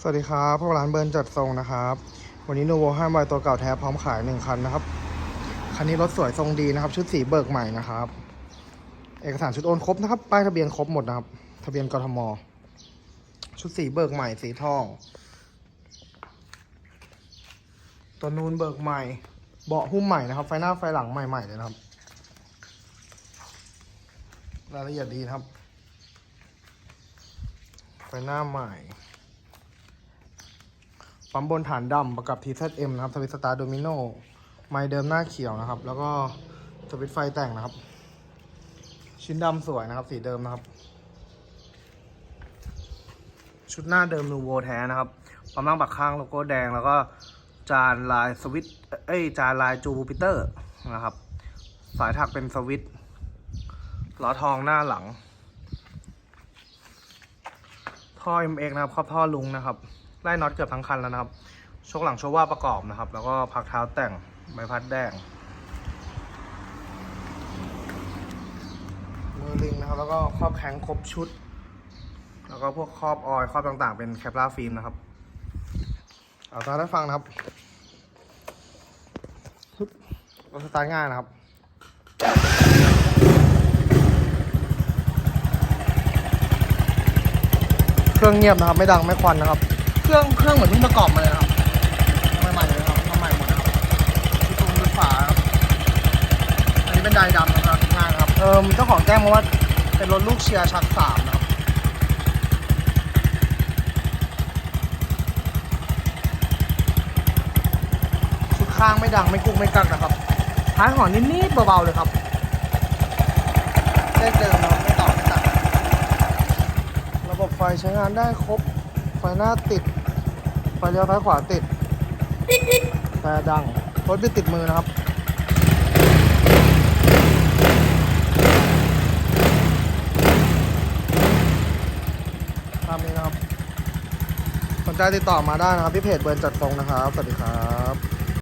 สวัสดีครับ พวกร้านเบิร์นจัดทรงนะครับ วันนี้โนโวห้าใบตัวเก่าแท้พร้อมขายหนึ่งคันนะครับ คันนี้รถสวยทรงดีนะครับ ชุดสีเบิกใหม่นะครับ เอกสารชุดโอนครบนะครับ ป้ายทะเบียนครบหมดนะครับ ทะเบียนกทม ชุดสีเบิกใหม่สีทอง ตัวนูนเบิกใหม่ เบาะหุ้มใหม่นะครับ ไฟหน้าไฟหลังใหม่ๆเลยนะครับ รายละเอียดดีนะครับ ไฟหน้าใหม่ ปั๊มบนฐานดำประกับ TZM นะครับสวิตสตาร์โดมิโนไม้เดิมหน้าเขียวนะครับ แล้วก็สวิตไฟแต่งนะครับ ชิ้นดำสวยนะครับ สีเดิมนะครับ ชุดหน้าเดิมนูโวแท้นะครับปั๊มนั่งปักข้างโลโก้แดงแล้วก็จานลายสวิตเอ้ยจานลายจูบูปิเตอร์นะครับ สายถักเป็นสวิตล้อทองหน้าหลัง ท่อ MX นะครับครอบท่อลุงนะครับ ไล่น็อตเกือบทั้งคันแล้วนะครับโชคหลังโชว่าประกอบนะครับ แล้วก็พักเท้าแต่งใบพัดแดงมือลิงนะครับแล้วก็ครอบแข้งครบชุด แล้วก็พวกครอบออยครอบต่างๆ เป็นแคปลาฟิล์มนะครับ เอาตาได้ฟังนะครับฮึบรถสตาร์ทง่ายนะครับเครื่องเงียบนะครับ ไม่ดังไม่ควันนะครับ เครื่องเครื่องเหมือนเพิ่งประกอบมาเลยครับใหม่ๆเลยครับทำใหม่หมดครับชุดตรงชุดฝาครับอันนี้เป็นไดดำนะครับง่ายนครับเออเจ้าของแจ้งมาว่าเป็นรถลูกเชียร์ชักสามนะครับชุดข้างไม่ดังไม่กุกไม่กักนะครับท้ายหอนนิดๆเบาๆเลยครับได้เดิมนะครับไม่ต่อไม่ตัดระบบไฟใช้งานได้ครบ ไฟหน้าติด ไฟเลี้ยวซ้ายขวาติด แต่ดัง รถไม่ติดมือนะครับ ตามนี้นะครับ สนใจติดต่อมาได้นะครับที่เพจเบิร์นจัดทรงนะครับ สวัสดีครับ